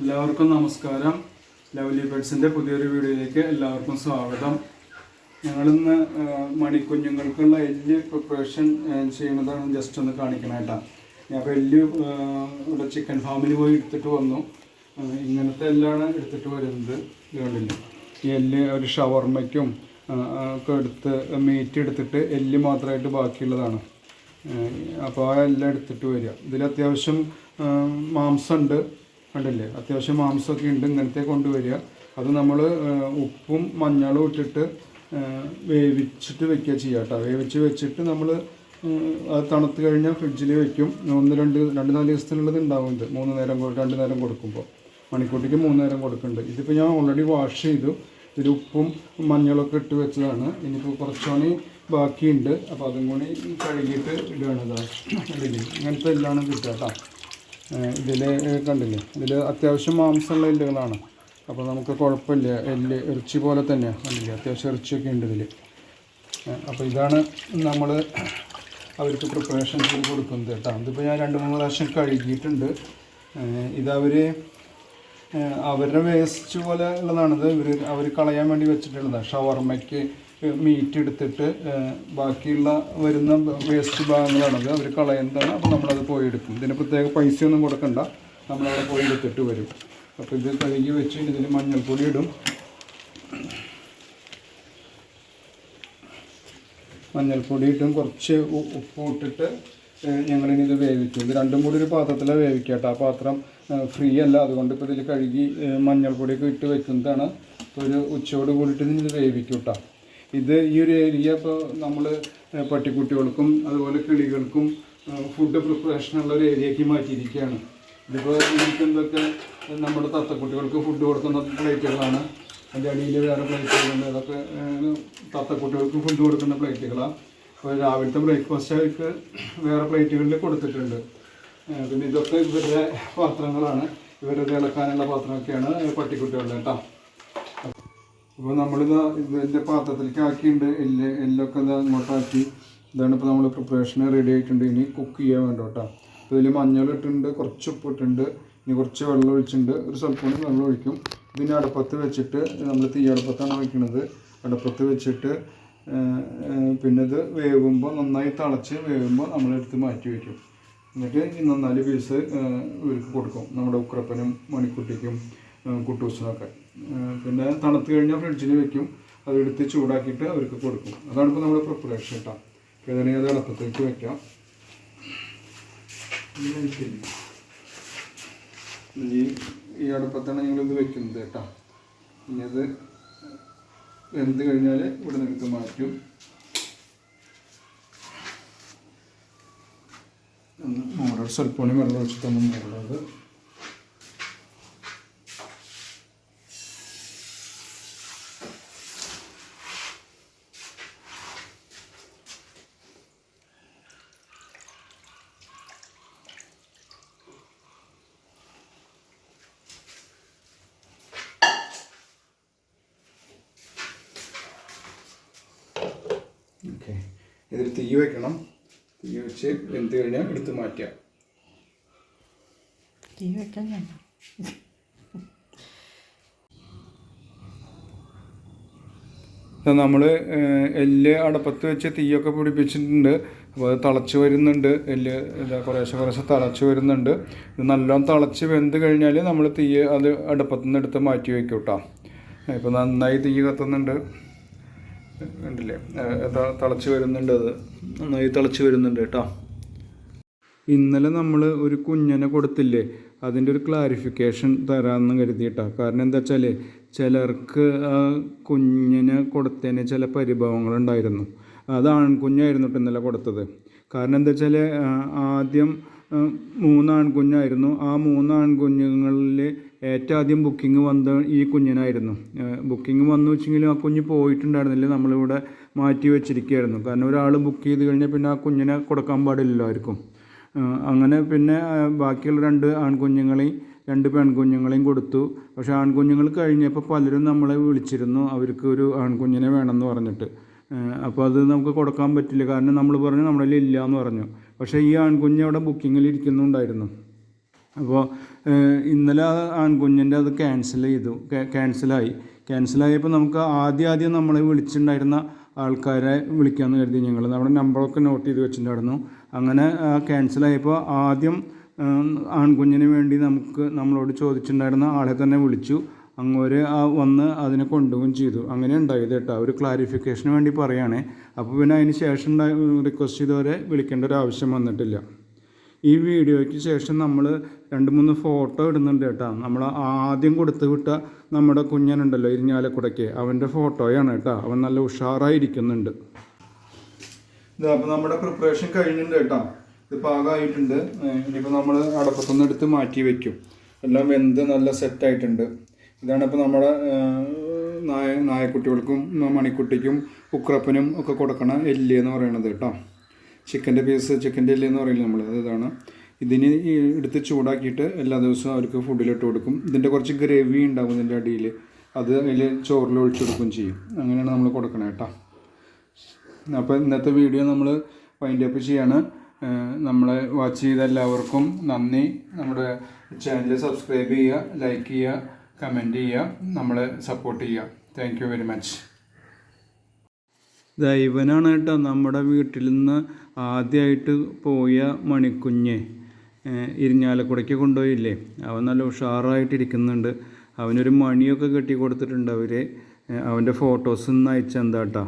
എല്ലാവർക്കും നമസ്കാരം. ലവ്ലി പെറ്റ്സിന്റെ പുതിയൊരു വീഡിയോയിലേക്ക് എല്ലാവർക്കും സ്വാഗതം. ഞങ്ങളിന്ന് മണിക്കുഞ്ഞുങ്ങൾക്കുള്ള എല്ല് പ്രിപ്പറേഷൻ ചെയ്യുന്നതാണ് ജസ്റ്റ് ഒന്ന് കാണിക്കണേട്ടാ ഞാൻ അപ്പോൾ എല്ല് ഇവിടെ ചിക്കൻ ഫാമിൽ പോയി എടുത്തിട്ട് വന്നു. ഇങ്ങനത്തെ എല്ലാണ് എടുത്തിട്ട് വരുന്നത് ഇത് ഈ എല്ല് ഒരു ഷവർമ്മയ്ക്കും ഒക്കെ എടുത്ത് മീറ്റ് എടുത്തിട്ട് എല്ല് മാത്രമായിട്ട് ബാക്കിയുള്ളതാണ്. അപ്പോൾ ആ എല്ലാം എടുത്തിട്ട് വരിക. ഇതിൽ അത്യാവശ്യം മാംസമുണ്ട്. കണ്ടില്ലേ? അത്യാവശ്യം മാംസമൊക്കെ ഉണ്ട് ഇങ്ങനത്തെ കൊണ്ടുവരിക. അത് നമ്മൾ ഉപ്പും മഞ്ഞളും ഇട്ടിട്ട് വേവിച്ചിട്ട് വെക്കുക ചെയ്യുക കേട്ടോ. വേവിച്ച് വെച്ചിട്ട് നമ്മൾ അത് തണുത്ത് കഴിഞ്ഞാൽ ഫ്രിഡ്ജിൽ വെക്കും. ഒന്ന് രണ്ട് രണ്ട് നാല് ദിവസത്തിനുള്ളത് ഉണ്ടാവും ഇത്. മൂന്ന് നേരം രണ്ട് നേരം കൊടുക്കുമ്പോൾ. മണിക്കൂട്ടിക്ക് മൂന്ന് നേരം കൊടുക്കുന്നുണ്ട്. ഇതിപ്പോൾ ഞാൻ ഓൾറെഡി വാഷ് ചെയ്തു. ഇതിൽ ഉപ്പും മഞ്ഞളൊക്കെ ഇട്ട് വെച്ചതാണ്. ഇനിയിപ്പോൾ കുറച്ചുകൂടി ബാക്കിയുണ്ട്. അപ്പോൾ അതും കൂടി കഴുകിയിട്ട് ഇടുകയാണ് ഇതാ. ഇങ്ങനത്തെ എല്ലാം കിട്ടുക കേട്ടോ. ഇതിൽ കണ്ടില്ലേ? ഇതിൽ അത്യാവശ്യം മാംസമുള്ള എല്ലുകളാണ്. അപ്പോൾ നമുക്ക് കുഴപ്പമില്ല. എല്ല് ഇറച്ചി പോലെ തന്നെയാണ് കണ്ടില്ലേ? അത്യാവശ്യം ഇറച്ചിയൊക്കെ ഉണ്ട് ഇതിൽ അപ്പോൾ ഇതാണ് നമ്മൾ അവർക്ക് പ്രിപ്പറേഷൻ ചെയ്ത് കൊടുക്കുന്നത് കേട്ടോ. ഇതിപ്പോൾ ഞാൻ രണ്ട് മൂന്ന് പ്രാവശ്യം കഴുകിയിട്ടുണ്ട്. ഇതവർ അവരുടെ വേസ്റ്റ് പോലെ ഉള്ളതാണിത്. ഇവർ അവർ കളയാൻ വേണ്ടി വെച്ചിട്ടുള്ളതാണ് ഷവർമ്മയ്ക്ക് മീറ്റ് എടുത്തിട്ട് ബാക്കിയുള്ള വരുന്ന വേസ്റ്റ് ഭാഗങ്ങളാണത്. അവർ കളയുന്നതാണ് അപ്പോൾ നമ്മളത് പോയി എടുക്കും ഇതിന് പ്രത്യേക പൈസയൊന്നും കൊടുക്കണ്ട. നമ്മളവിടെ പോയി എടുത്തിട്ട് വരും. അപ്പോൾ ഇത് കഴുകി വെച്ച് ഇതിന് മഞ്ഞൾപ്പൊടി ഇടും. മഞ്ഞൾപ്പൊടി ഇട്ടും. കുറച്ച് ഉപ്പ് ഇട്ടിട്ട് ഞങ്ങളിനി ഇത് വേവിക്കും. ഇത് രണ്ടും കൂടി ഒരു പാത്രത്തിലാണ് വേവിക്കട്ടെ ആ പാത്രം ഫ്രീ അല്ല. അതുകൊണ്ട് ഇപ്പോൾ ഇതിൽ കഴുകി മഞ്ഞൾപ്പൊടിയൊക്കെ ഇട്ട് വെക്കുന്നതാണ്. ഇപ്പോൾ ഒരു ഉച്ചയോട് കൂടിയിട്ട് ഇത് വേവിക്കും കേട്ടോ. ഇത് ഈ ഒരു ഏരിയ ഇപ്പോൾ നമ്മൾ പട്ടിക്കുട്ടികൾക്കും അതുപോലെ കിളികൾക്കും ഫുഡ് പ്രിപ്പറേഷനുള്ള ഒരു ഏരിയയ്ക്ക് മാറ്റിയിരിക്കുകയാണ്. ഇതിപ്പോൾ എന്തൊക്കെ നമ്മുടെ തത്തക്കുട്ടികൾക്ക് ഫുഡ് കൊടുക്കുന്ന പ്ലേറ്റുകളാണ്. അതിന്റെ അടിയിൽ വേറെ പ്ലേറ്റുകളുണ്ട്. അതൊക്കെ തത്തക്കുട്ടികൾക്ക് ഫുഡ് കൊടുക്കുന്ന പ്ലേറ്റുകളാണ് അപ്പോൾ രാവിലത്തെ ബ്രേക്ക്ഫാസ്റ്റ് വേറെ പ്ലേറ്റുകളിൽ കൊടുത്തിട്ടുണ്ട്. പിന്നെ ഇതൊക്കെ ഇവരുടെ പാത്രങ്ങളാണ്. ഇവരുടെ ഇളക്കാനുള്ള പാത്രമൊക്കെയാണ് പട്ടിക്കുട്ടികളുടെ കേട്ടോ. അപ്പോൾ നമ്മളിത് ഇതിന്റെ പാത്രത്തിലേക്ക് ആക്കിയിട്ടുണ്ട്. എല്ല് എല്ലൊക്കെ ഇതാ ഇങ്ങോട്ടാക്കി. ഇതാണ് ഇപ്പോൾ നമ്മൾ പ്രിപ്പറേഷൻ റെഡി ആയിട്ടുണ്ട്. ഇനി കുക്ക് ചെയ്യാൻ വേണ്ട കേട്ടോ അപ്പോൾ ഇതിൽ മഞ്ഞൾ ഇട്ടിട്ടുണ്ട് കുറച്ച് ഉപ്പ് ഇട്ടിട്ടുണ്ട്. ഇനി കുറച്ച് വെള്ളം ഒഴിച്ചിട്ടുണ്ട്. ഒരു സ്വല്പം കൂടി വെള്ളം ഒഴിക്കും. പിന്നെ അടുപ്പത്ത് വെച്ചിട്ട് നമ്മൾ തീ അടുപ്പത്താണ് വയ്ക്കുന്നത് അടുപ്പത്ത് വെച്ചിട്ട് പിന്നെ ഇത് വേവുമ്പോൾ നന്നായി തിളച്ച് വേവുമ്പോൾ നമ്മളെടുത്ത് മാറ്റി വയ്ക്കും എന്നിട്ട് ഈ നന്നാൽ പീസ് ഇവർക്ക് കൊടുക്കും. നമ്മുടെ ഉക്രപ്പനും മണിക്കുട്ടിക്കും കുട്ടൂസിനൊക്കെ. പിന്നെ തണുത്ത് കഴിഞ്ഞാൽ ഫ്രിഡ്ജിൽ വെക്കും. അതെടുത്ത് ചൂടാക്കിയിട്ട് അവർക്ക് കൊടുക്കും. അതാണ് ഇപ്പോൾ നമ്മുടെ പ്രിപ്പറേഷൻ കേട്ടോ ഇതിനെ അത് അടുപ്പത്തേക്ക് വെക്കാം. ഈ ഈ അടുപ്പത്താണ് ഞങ്ങളിത് വെക്കുന്നത് കേട്ടോ. ഇനി അത് വെന്ത് കഴിഞ്ഞാൽ ഇവിടെ നിങ്ങൾക്ക് മാറ്റും. മോഡൽ സ്വൽപ്പം വെള്ളം ഒഴിച്ചിട്ടൊന്നും മൂടുന്നത് ഇതിൽ തീ വെക്കണം. തീ വെച്ച് വെന്ത് കഴിഞ്ഞാൽ എടുത്ത് മാറ്റുക. തീ വെക്കാൻ വേണ്ട നമ്മൾ എല്ല് അടപ്പത്ത് വെച്ച് തീയൊക്കെ പിടിപ്പിച്ചിട്ടുണ്ട്. അപ്പോൾ അത് തിളച്ച് വരുന്നുണ്ട്. എല്ല് ഇതാ കുറേശ്ശെ കുറേശ്ശെ തിളച്ച് വരുന്നുണ്ട്. ഇത് നല്ലോണം തിളച്ച് വെന്ത് കഴിഞ്ഞാൽ നമ്മൾ തീ അത് അടുപ്പത്തുനിന്ന് എടുത്ത് മാറ്റി വയ്ക്കും കേട്ടോ ഇപ്പോൾ നന്നായി തീ കത്തുന്നുണ്ട്. കണ്ടില്ലേ ഏഹ് തിളച്ച് വരുന്നുണ്ട് അത്? നന്നായി തിളച്ച് വരുന്നുണ്ട് കേട്ടോ. ഇന്നലെ നമ്മൾ ഒരു കുഞ്ഞനെ കൊടുത്തില്ലേ? അതിന്റെ ഒരു ക്ലാരിഫിക്കേഷൻ തരാമെന്ന് കരുതിയിട്ടാ കാരണം എന്താ വെച്ചാൽ ചിലർക്ക് ആ കുഞ്ഞിനെ കൊടുത്തതിന് ചില പരിഭവങ്ങളുണ്ടായിരുന്നു. അത് ആൺകുഞ്ഞായിരുന്നു കേട്ടോ ഇന്നലെ കൊടുത്തത്. കാരണം എന്താ വെച്ചാൽ ആദ്യം മൂന്ന് ആൺകുഞ്ഞായിരുന്നു ആ മൂന്ന് ആൺകുഞ്ഞുങ്ങളിൽ ഏറ്റവും ആദ്യം ബുക്കിംഗ് വന്ന ഈ കുഞ്ഞിനായിരുന്നു. ബുക്കിംഗ് വന്നു വെച്ചെങ്കിലും ആ കുഞ്ഞ് പോയിട്ടുണ്ടായിരുന്നില്ല. നമ്മളിവിടെ മാറ്റി വെച്ചിരിക്കുകയായിരുന്നു. കാരണം ഒരാൾ ബുക്ക് ചെയ്ത് കഴിഞ്ഞാൽ പിന്നെ ആ കുഞ്ഞിനെ കൊടുക്കാൻ പാടില്ലല്ലോ ആർക്കും. അങ്ങനെ പിന്നെ ബാക്കിയുള്ള രണ്ട് ആൺകുഞ്ഞുങ്ങളെയും രണ്ട് പെൺകുഞ്ഞുങ്ങളെയും കൊടുത്തു. പക്ഷേ ആൺകുഞ്ഞുങ്ങൾ കഴിഞ്ഞപ്പോൾ പലരും നമ്മളെ വിളിച്ചിരുന്നു. അവർക്ക് ഒരു ആൺകുഞ്ഞിനെ വേണമെന്ന് പറഞ്ഞിട്ട്. അപ്പോൾ അത് നമുക്ക് കൊടുക്കാൻ പറ്റില്ല. കാരണം നമ്മൾ പറഞ്ഞു നമ്മുടെ ഇല്ല എന്ന് പറഞ്ഞു. പക്ഷേ ഈ ആൺകുഞ്ഞ് അവിടെ ബുക്കിങ്ങിൽ ഇരിക്കുന്നുണ്ടായിരുന്നു. അപ്പോൾ ഇന്നലെ ആ ആൺകുഞ്ഞിന്റെ അത് ക്യാൻസൽ ചെയ്തു. ക്യാൻസലായി ക്യാൻസലായപ്പോൾ നമുക്ക് ആദ്യം ആദ്യം നമ്മളെ വിളിച്ചിട്ടുണ്ടായിരുന്ന ആൾക്കാരെ വിളിക്കാമെന്ന് കരുതി ഞങ്ങൾ നമ്മുടെ നമ്പറൊക്കെ നോട്ട് ചെയ്ത് വെച്ചിട്ടുണ്ടായിരുന്നു. അങ്ങനെ ക്യാൻസലായപ്പോൾ ആദ്യം ആൺകുഞ്ഞിന് വേണ്ടി നമുക്ക് നമ്മളോട് ചോദിച്ചിട്ടുണ്ടായിരുന്ന ആളെ തന്നെ വിളിച്ചു. അങ്ങോര് ആ വന്ന് അതിനെ കൊണ്ടുപോവുകയും ചെയ്തു. അങ്ങനെ ഉണ്ടായത് കേട്ടോ. ഒരു ക്ലാരിഫിക്കേഷന് വേണ്ടി പറയുകയാണേ അപ്പോൾ പിന്നെ അതിന് ശേഷം റിക്വസ്റ്റ് ചെയ്തവരെ വിളിക്കേണ്ട ഒരു ആവശ്യം വന്നിട്ടില്ല. ഈ വീഡിയോയ്ക്ക് ശേഷം നമ്മൾ രണ്ട് മൂന്ന് ഫോട്ടോ ഇടുന്നുണ്ട് കേട്ടോ. നമ്മൾ ആദ്യം കൊടുത്തു വിട്ട നമ്മുടെ കുഞ്ഞനുണ്ടല്ലോ ഇരിഞ്ഞാലക്കുടയ്ക്ക്. അവന്റെ ഫോട്ടോയാണ് കേട്ടോ. അവൻ നല്ല ഉഷാറായിരിക്കുന്നുണ്ട്. ഇതാ അപ്പോൾ നമ്മുടെ പ്രിപ്പറേഷൻ കഴിഞ്ഞിട്ടുണ്ട് കേട്ടോ. ഇത് പാകമായിട്ടുണ്ട്. ഇനിയിപ്പോൾ നമ്മൾ അടപ്പത്തുനിന്ന് എടുത്ത് മാറ്റി വയ്ക്കും എല്ലാം വെന്ത് നല്ല സെറ്റായിട്ടുണ്ട്. ഇതാണ് ഇപ്പോൾ നമ്മുടെ നായ നായക്കുട്ടികൾക്കും മണിക്കുട്ടിക്കും ഉക്രപ്പനും ഒക്കെ കൊടുക്കണ എല്ലി എന്ന് പറയുന്നത് കേട്ടോ. ചിക്കന്റെ പീസ് ചിക്കന്റെ എല്ല് പറയില്ല നമ്മൾ അതാണ് ഇതിന് എടുത്ത് ചൂടാക്കിയിട്ട് എല്ലാ ദിവസവും അവർക്ക് ഫുഡിലിട്ട് കൊടുക്കും. ഇതിന്റെ കുറച്ച് ഗ്രേവി ഉണ്ടാകും ഇതിന്റെ അടിയിൽ. അത് അതിൽ ചോറിൽ ഒഴിച്ചു കൊടുക്കും ചെയ്യും. അങ്ങനെയാണ് നമ്മൾ കൊടുക്കണേ കേട്ടോ. അപ്പോൾ ഇന്നത്തെ വീഡിയോ നമ്മൾ വൈൻഡ് അപ്പ് ചെയ്യാണ്. നമ്മളെ വാച്ച് ചെയ്ത എല്ലാവർക്കും നന്ദി. നമ്മുടെ ചാനൽ സബ്സ്ക്രൈബ് ചെയ്യുക ലൈക്ക് ചെയ്യുക കമന്റ് ചെയ്യുക നമ്മളെ സപ്പോർട്ട് ചെയ്യുക. താങ്ക് വെരി മച്ച് ദൈവനാണ് കേട്ടോ നമ്മുടെ വീട്ടിൽ നിന്ന് ആദ്യമായിട്ട് പോയ മണിക്കുഞ്ഞ്. ഇരിഞ്ഞാലക്കുടയ്ക്ക് കൊണ്ടുപോയില്ലേ? അവൻ നല്ല ഉഷാറായിട്ടിരിക്കുന്നുണ്ട്. അവനൊരു മണിയൊക്കെ കെട്ടി കൊടുത്തിട്ടുണ്ട് അവർ അവന്റെ ഫോട്ടോസ് ഒന്ന് അയച്ചെന്താ കേട്ടോ